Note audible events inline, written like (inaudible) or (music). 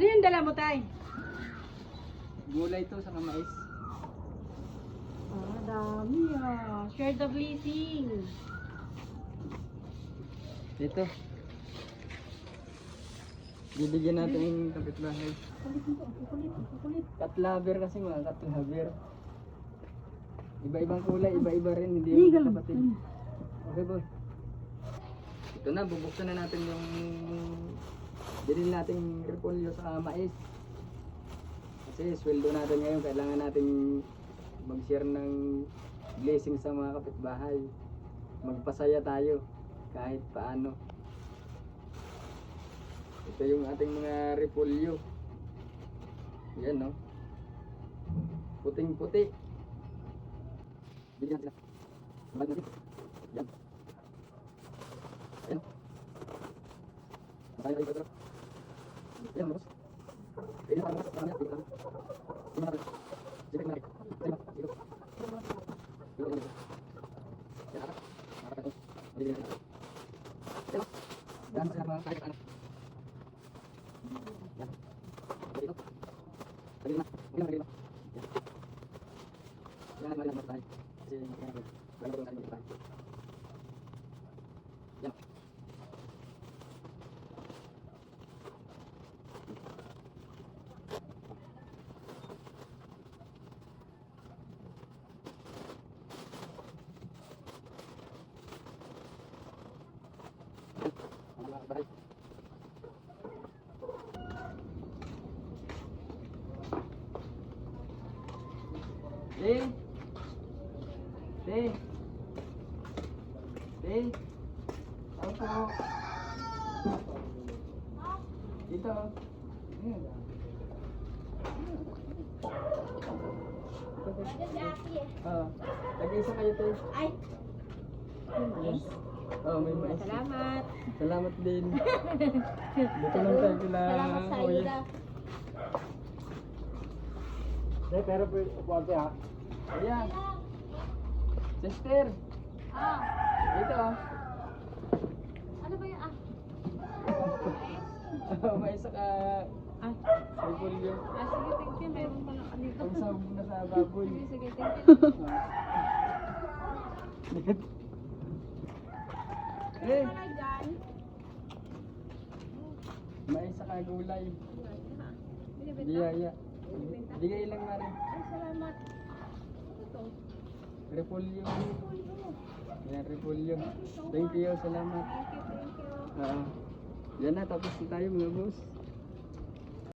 Ano yung dala mo, Tay? Gulay to sa mais. Ah, dami ah. Share the blessing. Ito. Bibigyan natin yung kapitbahay. Cat lover kasi mga cat lover. Iba-ibang kulay, iba-iba rin. Hindi yung kapatid. Okay boy. Ito na, bubuksan na natin yung binili nating repolyo sa mais. Kasi sweldo natin ngayon, kailangan natin mag-share ng blessing sa mga kapitbahay. Magpasaya tayo kahit paano. Ito yung ating mga repolyo. Yan no. Puting-puti. Bigyan natin sila. Balik natin. Yan. Ayan. Makaya kayo ito. Yan, boss. Pwede na sa kanya. Pwede na. Sige natin. Sige natin. Sige natin. Sige. Sige natin. Yan, harap. Harap natin. Bigyan natin. Yan. Yan, sa mga kahit ano. Yan. Pwede ito. Pwede na. Pwede na. Pwede na. Yan. Yan, yan, yan, tayo. Kasi, yan, yan. Wala ko tayo tayo. Yan. Yan. Yan, bahay. Ding. Ding. Ding. Ako po. Dito. Ayan. Oo. Tag-isa kayo tayo. Ay, Yes. Oo, may mais. salamat. Salamat din. (laughs) Dito lang tayo kila Salamat sa ida. Dahil pero upuante ha. Ayan. Sister. Ah, Dito ah. ano ba yan? Oh, (laughs) may isa ka. Ah, May pulyo. ah, sige, thank you. Meron pa na kanito. Ang sabog na sa baboy. (laughs) Sige, sige, thank you. Eh, Hi, Jan. may isa ka gulay. Binibenta? Biyaya. Bigay lang na rin. Ay, salamat. Ito. Repolyo. Yan, repolyo. Thank you, salamat. Thank you, thank you. Oo. Yan na, tapos na tayo mga boss.